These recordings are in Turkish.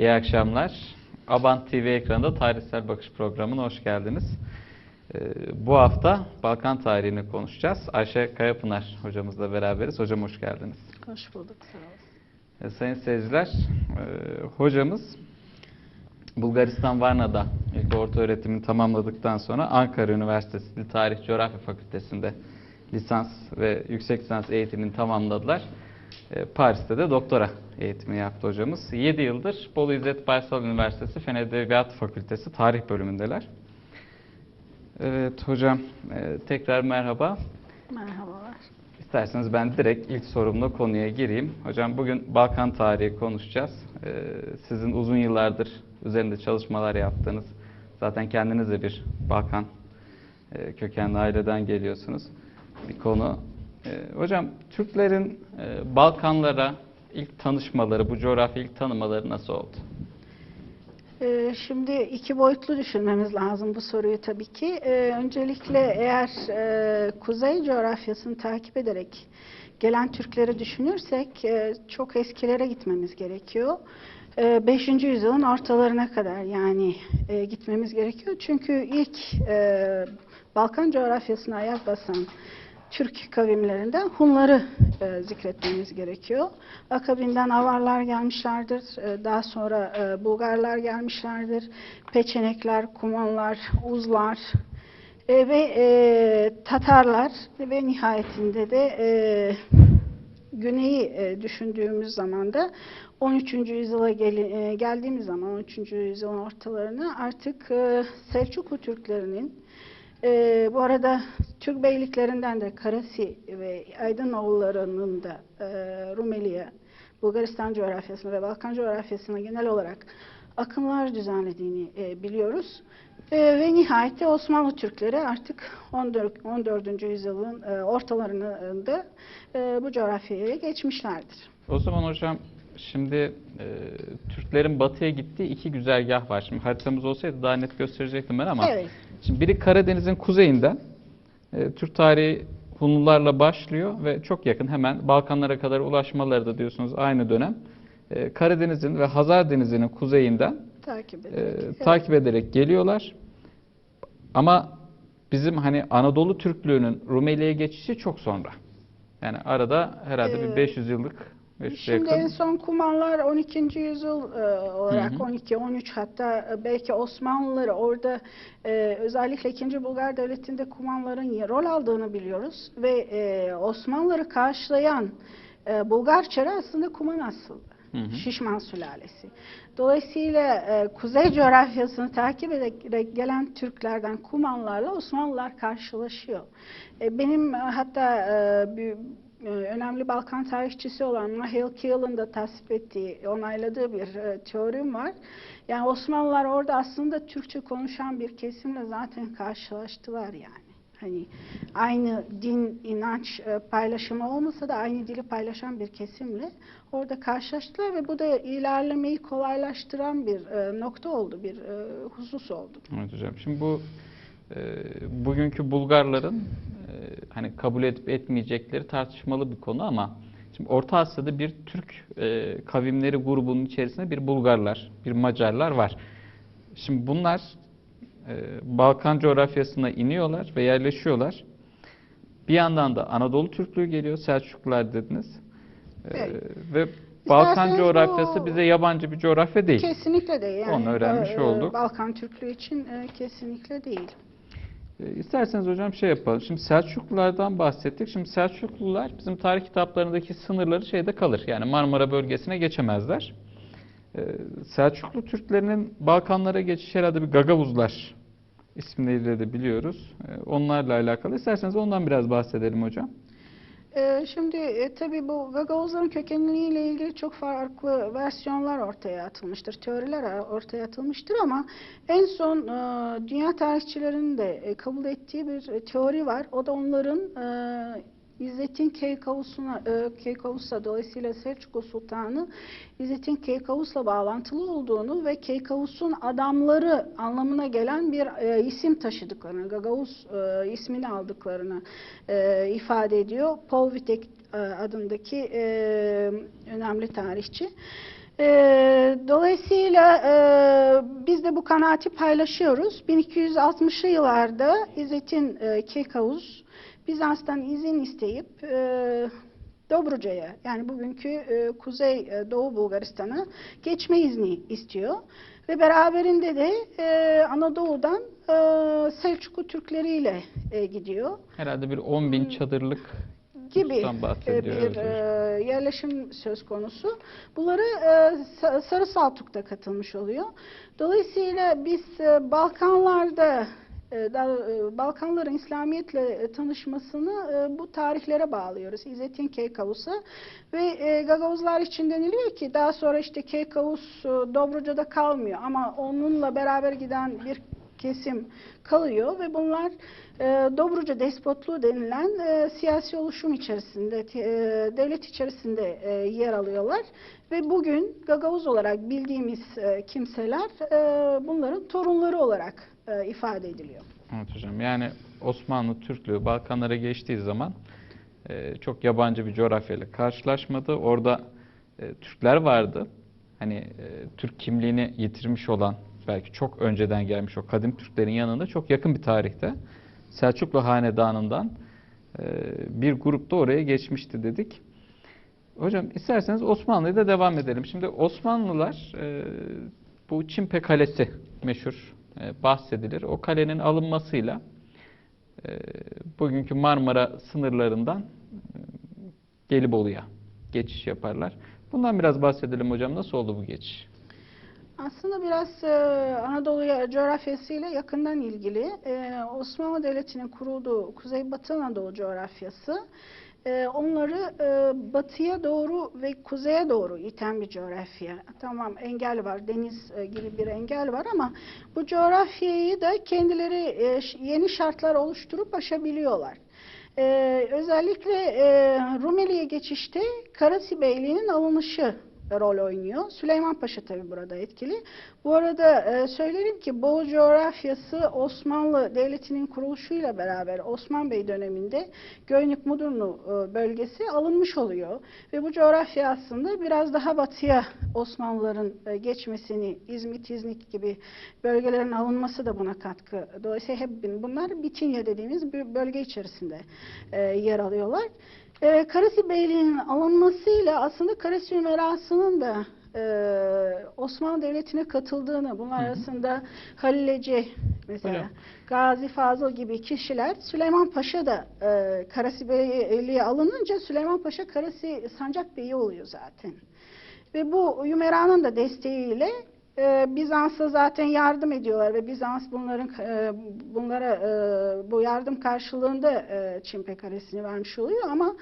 İyi akşamlar. Abant TV ekranında Tarihsel Bakış programına hoş geldiniz. Ee, bu hafta Balkan tarihini konuşacağız. Ayşe Kayapınar hocamızla beraberiz. Hocam hoş geldiniz. Hoş bulduk, sağ olun. Ee, sayın seyirciler, e, hocamız Bulgaristan Varna'da ilk orta öğretimini tamamladıktan sonra Ankara Üniversitesi Dil Tarih Coğrafya Fakültesi'nde lisans ve yüksek lisans eğitimini tamamladılar. E, Paris'te de doktora eğitimi yaptı hocamız. 7 yıldır Bolu İzzet Baysal Üniversitesi Fen Edebiyatı Fakültesi Tarih bölümündeler. Evet hocam e, tekrar merhaba. Merhabalar. İsterseniz ben direkt ilk sorumla konuya gireyim. Hocam bugün Balkan tarihi konuşacağız. E, Sizin uzun yıllardır üzerinde çalışmalar yaptığınız, zaten kendiniz de bir Balkan kökenli aileden geliyorsunuz. Bir konu. E, Hocam Türklerin e, Balkanlara ilk tanışmaları, bu coğrafya ilk tanımaları nasıl oldu? Ee, Şimdi iki boyutlu düşünmemiz lazım bu soruyu tabii ki. Ee, Öncelikle eğer e, kuzey coğrafyasını takip ederek gelen Türkleri düşünürsek e, çok eskilere gitmemiz gerekiyor. 5. yüzyılın ortalarına kadar yani e, gitmemiz gerekiyor. Çünkü ilk e, Balkan coğrafyasına ayak basan Türk kavimlerinden Hunları e, zikretmemiz gerekiyor. Akabinden Avarlar gelmişlerdir. E, daha sonra e, Bulgarlar gelmişlerdir. Peçenekler, Kumanlar, Uzlar e, ve e, Tatarlar ve nihayetinde de e, Güneyi e, düşündüğümüz zaman da 13. yüzyıla gel- e, geldiğimiz zaman 13. yüzyılın ortalarına artık e, Selçuklu Türklerinin e, bu arada Türk beyliklerinden de Karasi ve Aydınoğullarının da e, Rumeli'ye, Bulgaristan coğrafyasına ve Balkan coğrafyasına genel olarak akımlar düzenlediğini e, biliyoruz. E, ve nihayet Osmanlı Türkleri artık 14. 14. yüzyılın e, ortalarında e, bu coğrafyaya geçmişlerdir. O zaman hocam şimdi e, Türklerin batıya gittiği iki güzergah var. Şimdi haritamız olsaydı daha net gösterecektim ben ama Evet. şimdi biri Karadeniz'in kuzeyinden e, Türk tarihi Hunlularla başlıyor ve çok yakın hemen Balkanlara kadar ulaşmaları da diyorsunuz aynı dönem. E, Karadeniz'in ve Hazar Denizi'nin kuzeyinden Takip e, ederek. evet. takip ederek geliyorlar. Ama bizim hani Anadolu Türklüğünün Rumeli'ye geçişi çok sonra. Yani arada herhalde bir Ee, 500 yıllık 500'e Şimdi yakın. en son Kumanlar 12. yüzyıl e, olarak Hı hı. 12-13 hatta e, belki Osmanlılar orada e, özellikle 2. Bulgar Devleti'nde Kumanların rol aldığını biliyoruz ve e, Osmanlıları karşılayan e, Bulgar çarı aslında Kuman asıllı. Hı hı. Şişman sülalesi. Dolayısıyla e, kuzey coğrafyasını takip ederek gelen Türklerden Kumanlarla Osmanlılar karşılaşıyor. E, benim e, hatta e, bir önemli Balkan tarihçisi olan Mihail Keel'in de tasvip ettiği, onayladığı bir e, teorim var. Yani Osmanlılar orada aslında Türkçe konuşan bir kesimle zaten karşılaştılar yani. Hani aynı din, inanç e, paylaşımı olmasa da aynı dili paylaşan bir kesimle orada karşılaştılar ve bu da ilerlemeyi kolaylaştıran bir e, nokta oldu, bir e, husus oldu. Evet hocam. Şimdi bu e, bugünkü Bulgarların e, hani kabul edip etmeyecekleri tartışmalı bir konu ama şimdi Orta Asya'da bir Türk e, kavimleri grubunun içerisinde bir Bulgarlar, bir Macarlar var. Şimdi bunlar e, Balkan coğrafyasına iniyorlar ve yerleşiyorlar. Bir yandan da Anadolu Türklüğü geliyor. Selçuklular dediniz. E, Evet. ve Balkan İsterseniz coğrafyası bu- bize yabancı bir coğrafya değil. Kesinlikle değil. Yani, Onu öğrenmiş e, olduk. Balkan Türklüğü için e, kesinlikle değil. E, İsterseniz hocam şey yapalım. Şimdi Selçuklulardan bahsettik. Şimdi Selçuklular bizim tarih kitaplarındaki sınırları şeyde kalır. Yani Marmara bölgesine geçemezler. E, Selçuklu Türklerinin Balkanlara geçişi herhalde bir Gagavuzlar isimleriyle de biliyoruz. E, Onlarla alakalı. İsterseniz ondan biraz bahsedelim hocam. Ee, Şimdi e, tabii bu Gagavuzların kökenliğiyle ilgili çok farklı versiyonlar ortaya atılmıştır, teoriler ortaya atılmıştır ama en son e, dünya tarihçilerinin de e, kabul ettiği bir teori var. O da onların İzzettin Keykavus'una, e, Keykavus'a dolayısıyla Selçuklu Sultanı İzzettin Keykavus'la bağlantılı olduğunu ve Keykavus'un adamları anlamına gelen bir e, isim taşıdıklarını, Gagavuz e, ismini aldıklarını e, ifade ediyor. Paul Vitek e, adındaki e, önemli tarihçi. Ee, dolayısıyla e, biz de bu kanaati paylaşıyoruz. 1260'lı yıllarda İzzettin e, Kekavuz Bizans'tan izin isteyip e, Dobruca'ya yani bugünkü e, Kuzey e, Doğu Bulgaristan'a geçme izni istiyor. Ve beraberinde de e, Anadolu'dan e, Selçuklu Türkleriyle e, gidiyor Herhalde bir 10 bin çadırlık gibi e, bir e, yerleşim söz konusu. Bunları e, Sa- Sarı Saltuk'ta katılmış oluyor. Dolayısıyla biz e, Balkanlarda da- Balkanların İslamiyetle e, tanışmasını e, bu tarihlere bağlıyoruz. İzzettin Keykavus'a ve e, Gagavuzlar için deniliyor ki daha sonra işte Keykavus e, Dobruca'da kalmıyor. Ama onunla beraber giden bir kesim kalıyor. Ve bunlar e, Dobruca despotluğu denilen e, siyasi oluşum içerisinde, e, devlet içerisinde e, yer alıyorlar. Ve bugün Gagavuz olarak bildiğimiz e, kimseler e, bunların torunları olarak e, ifade ediliyor. Evet hocam. Yani Osmanlı Türklüğü Balkanlara geçtiği zaman e, çok yabancı bir coğrafyayla karşılaşmadı. Orada e, Türkler vardı. Hani e, Türk kimliğini yitirmiş olan belki çok önceden gelmiş o kadim Türklerin yanında çok yakın bir tarihte Selçuklu Hanedanı'ndan e, bir grup da oraya geçmişti dedik. Hocam isterseniz Osmanlı'ya da devam edelim. Şimdi Osmanlılar e, bu Çimpe Kalesi meşhur bahsedilir. O kalenin alınmasıyla e, bugünkü Marmara sınırlarından e, Gelibolu'ya geçiş yaparlar. Bundan biraz bahsedelim hocam. Nasıl oldu bu geçiş? Aslında biraz e, Anadolu ya- coğrafyasıyla yakından ilgili. E, Osmanlı Devleti'nin kurulduğu Kuzeybatı Anadolu coğrafyası e, onları e, batıya doğru ve kuzeye doğru iten bir coğrafya. Tamam engel var, deniz e, gibi bir engel var ama bu coğrafyayı da kendileri e, yeni şartlar oluşturup aşabiliyorlar. Ee, özellikle Rumeli'ye geçişte Karasi Beyliği'nin alınışı rol oynuyor. Süleyman Paşa tabi burada etkili. Bu arada e, söylerim ki Doğu coğrafyası Osmanlı Devleti'nin kuruluşuyla beraber Osman Bey döneminde Göynük Mudurnu e, bölgesi alınmış oluyor. Ve bu coğrafya aslında biraz daha batıya Osmanlıların e, geçmesini, İzmit, İznik gibi bölgelerin alınması da buna katkı. Dolayısıyla hep bunlar Bitinya dediğimiz bir bölge içerisinde e, yer alıyorlar. E, Karasi Beyliği'nin alınmasıyla aslında Karasi Ümerası'nın da e, Osmanlı Devleti'ne katıldığını, bunlar arasında Halil Ece mesela, Hocam. Gazi Fazıl gibi kişiler, Süleyman Paşa da e, Karasi Beyliği alınınca Süleyman Paşa Karasi Sancak Bey'i oluyor zaten. Ve bu Yümera'nın da desteğiyle e, Bizans'a zaten yardım ediyorlar ve Bizans bunların e, bunlara e, bu yardım karşılığında e, Çimpe Kalesi'ni vermiş oluyor ama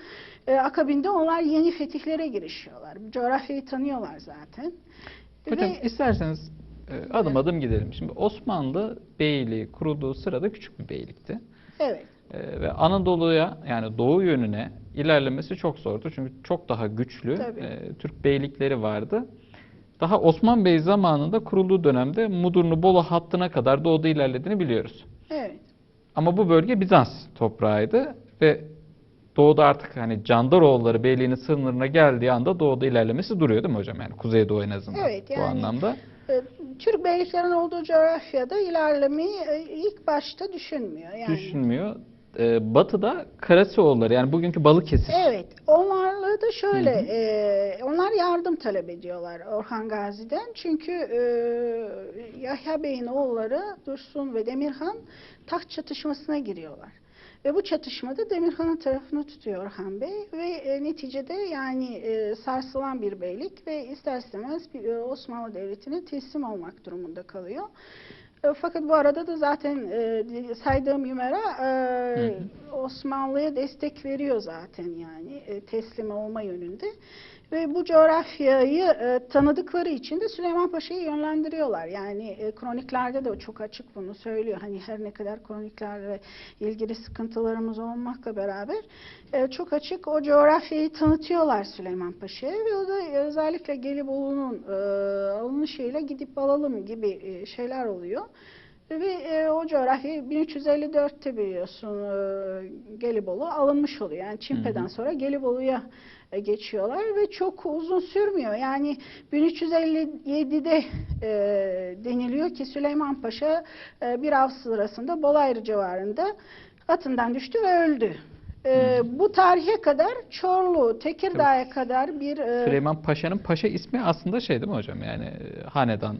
e, akabinde onlar yeni fetihlere girişiyorlar. Coğrafyayı tanıyorlar zaten. Hocam Ve- isterseniz e, adım adım gidelim. Şimdi Osmanlı Beyliği kurulduğu sırada küçük bir beylikti. evet. Ve Anadolu'ya yani doğu yönüne ilerlemesi çok zordu. Çünkü çok daha güçlü Tabii. e, Türk beylikleri vardı. Daha Osman Bey zamanında kurulduğu dönemde Mudurnu Bolu hattına kadar doğuda ilerlediğini biliyoruz. Evet. Ama bu bölge Bizans toprağıydı ve doğuda artık hani Candaroğulları Beyliği'nin sınırına geldiği anda doğuda ilerlemesi duruyor değil mi hocam? Yani Kuzeydoğu en azından Evet, bu yani- anlamda. E, Türk beyliklerinin olduğu coğrafyada ilerlemeyi e, ilk başta düşünmüyor. Yani. Düşünmüyor. Ee, batıda Karasioğulları yani bugünkü Balıkesir. Evet, onlarla da şöyle, e, onlar yardım talep ediyorlar Orhan Gazi'den. Çünkü e, Yahya Bey'in oğulları Dursun ve Demirhan taht çatışmasına giriyorlar. Ve bu çatışmada Demirhan'ın tarafını tutuyor Orhan Bey ve e, neticede yani e, sarsılan bir beylik ve ister istemez bir, e, Osmanlı Devleti'ne teslim olmak durumunda kalıyor. E, Fakat bu arada da zaten e, saydığım Yumera e, Osmanlı'ya destek veriyor zaten yani e, teslim olma yönünde. Ve bu coğrafyayı e, tanıdıkları için de Süleyman Paşa'yı yönlendiriyorlar. Yani e, kroniklerde de çok açık bunu söylüyor. Hani her ne kadar kroniklerle ilgili sıkıntılarımız olmakla beraber e, çok açık o coğrafyayı tanıtıyorlar Süleyman Paşa'ya ve o da özellikle Gelibolu'nun e, alınışıyla gidip alalım gibi e, şeyler oluyor. Ve e, o coğrafya 1354'te biliyorsun e, Gelibolu alınmış oluyor. Yani Çimpe'den sonra Gelibolu'ya e, geçiyorlar ve çok uzun sürmüyor. Yani 1357'de e, deniliyor ki Süleyman Paşa e, bir av sırasında Bolayır civarında atından düştü ve öldü. E, bu tarihe kadar Çorlu, Tekirdağ'a kadar bir e, Süleyman Paşa'nın paşa ismi aslında şey değil mi hocam? Yani e, hanedan.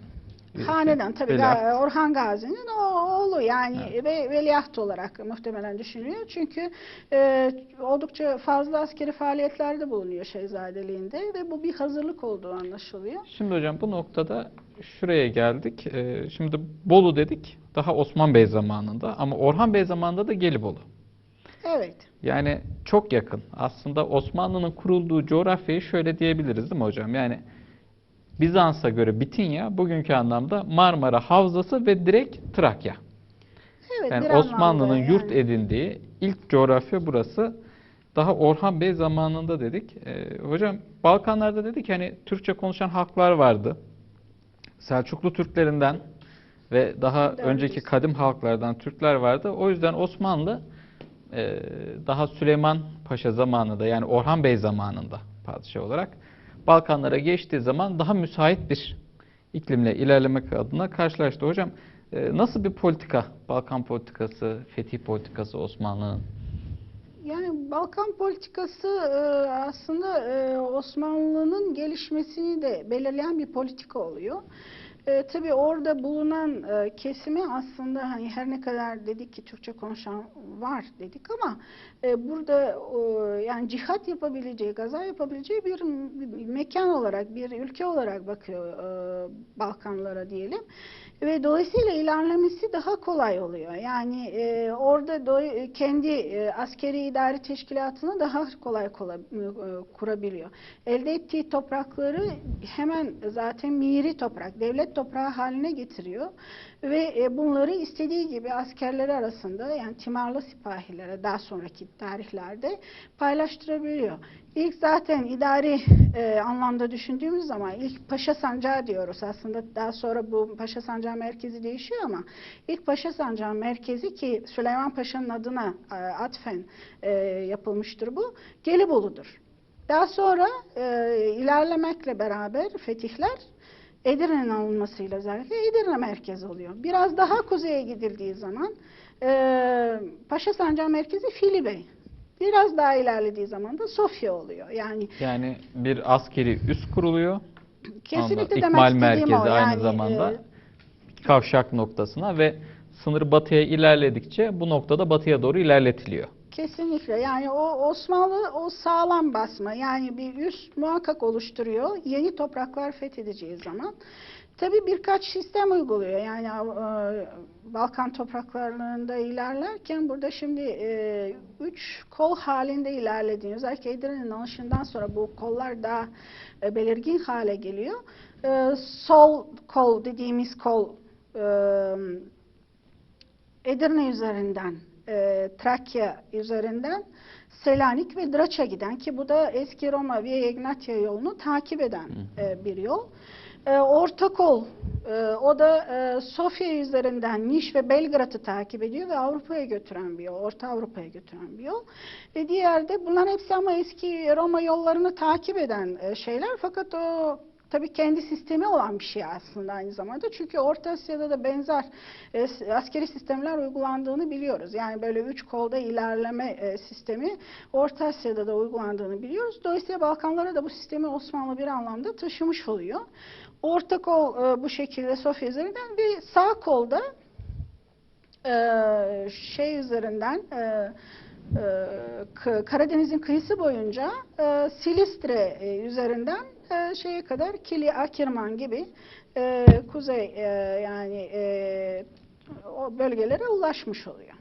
Hanedan tabii Veliaht. Orhan Gazi'nin o oğlu yani ve veliaht olarak muhtemelen düşünülüyor. Çünkü e, oldukça fazla askeri faaliyetlerde bulunuyor Şehzadeliğinde ve bu bir hazırlık olduğu anlaşılıyor. Şimdi hocam bu noktada şuraya geldik. Ee, şimdi Bolu dedik daha Osman Bey zamanında ama Orhan Bey zamanında da Gelibolu. Evet. Yani çok yakın. Aslında Osmanlı'nın kurulduğu coğrafyayı şöyle diyebiliriz değil mi hocam? Yani Bizans'a göre Bitinya bugünkü anlamda Marmara Havzası ve direkt Trakya. Evet, Yani Osmanlı'nın anlamda yurt yani. edindiği ilk coğrafya burası. Daha Orhan Bey zamanında dedik. Ee, hocam Balkanlarda dedik hani Türkçe konuşan halklar vardı. Selçuklu Türklerinden ve daha Evet. önceki kadim halklardan Türkler vardı. O yüzden Osmanlı e, daha Süleyman Paşa zamanında yani Orhan Bey zamanında padişah olarak Balkanlara geçtiği zaman daha müsait bir iklimle ilerlemek adına karşılaştı. Hocam e, nasıl bir politika, Balkan politikası, fetih politikası Osmanlı'nın? Yani Balkan politikası e, aslında e, Osmanlı'nın gelişmesini de belirleyen bir politika oluyor. E, tabii orada bulunan e, kesimi aslında hani her ne kadar dedik ki Türkçe konuşan var dedik ama e, burada e, yani cihat yapabileceği, gaza yapabileceği bir, bir mekan olarak, bir ülke olarak bakıyor e, Balkanlara diyelim. Ve dolayısıyla ilerlemesi daha kolay oluyor. Yani e, orada do- kendi e, askeri idari teşkilatını daha kolay kolay e, kurabiliyor. Elde ettiği toprakları hemen zaten miri toprak, devlet toprağı haline getiriyor. Ve e, bunları istediği gibi askerleri arasında yani timarlı sipahilere daha sonraki tarihlerde paylaştırabiliyor. İlk zaten idari e, anlamda düşündüğümüz zaman ilk Paşa Sancağı diyoruz aslında daha sonra bu Paşa Sancağı merkezi değişiyor ama ilk Paşa Sancağı merkezi ki Süleyman Paşa'nın adına e, atfen e, yapılmıştır bu Gelibolu'dur. Daha sonra e, ilerlemekle beraber fetihler Edirne'nin alınmasıyla özellikle Edirne merkez oluyor. Biraz daha kuzeye gidildiği zaman e, Paşa Sancağı merkezi Fili Bey. Biraz daha ilerlediği zaman da Sofya oluyor. Yani Yani bir askeri üs kuruluyor. kesinlikle Anladım. demek İkmal istediğim merkezi o. aynı Yani, zamanda e, kavşak noktasına ve sınır batıya ilerledikçe bu noktada batıya doğru ilerletiliyor. Kesinlikle yani o Osmanlı o sağlam basma yani bir üst muhakkak oluşturuyor yeni topraklar fethedeceği zaman. Tabii birkaç sistem uyguluyor yani e, Balkan topraklarında ilerlerken burada şimdi e, üç kol halinde ilerlediğini özellikle Edirne'nin alışından sonra bu kollar daha e, belirgin hale geliyor. Sol kol dediğimiz kol e, Edirne üzerinden, e, Trakya üzerinden Selanik ve Draç'a giden ki bu da eski Roma Via Egnatia yolunu takip eden e, bir yol. E, orta kol, e, o da e, Sofya üzerinden Niş ve Belgrad'ı takip ediyor ve Avrupa'ya götüren bir yol, Orta Avrupa'ya götüren bir yol. Ve diğer de bunların hepsi ama eski Roma yollarını takip eden e, şeyler fakat o tabii kendi sistemi olan bir şey aslında aynı zamanda. Çünkü Orta Asya'da da benzer e, askeri sistemler uygulandığını biliyoruz. Yani böyle üç kolda ilerleme e, sistemi Orta Asya'da da uygulandığını biliyoruz. Dolayısıyla Balkanlara da bu sistemi Osmanlı bir anlamda taşımış oluyor. Orta kol e, bu şekilde Sofya üzerinden ve sağ kolda e, şey üzerinden e, e, Karadeniz'in kıyısı boyunca e, Silistre e, üzerinden e, şeye kadar Kili, Akirman gibi e, kuzey e, yani e, o bölgelere ulaşmış oluyor.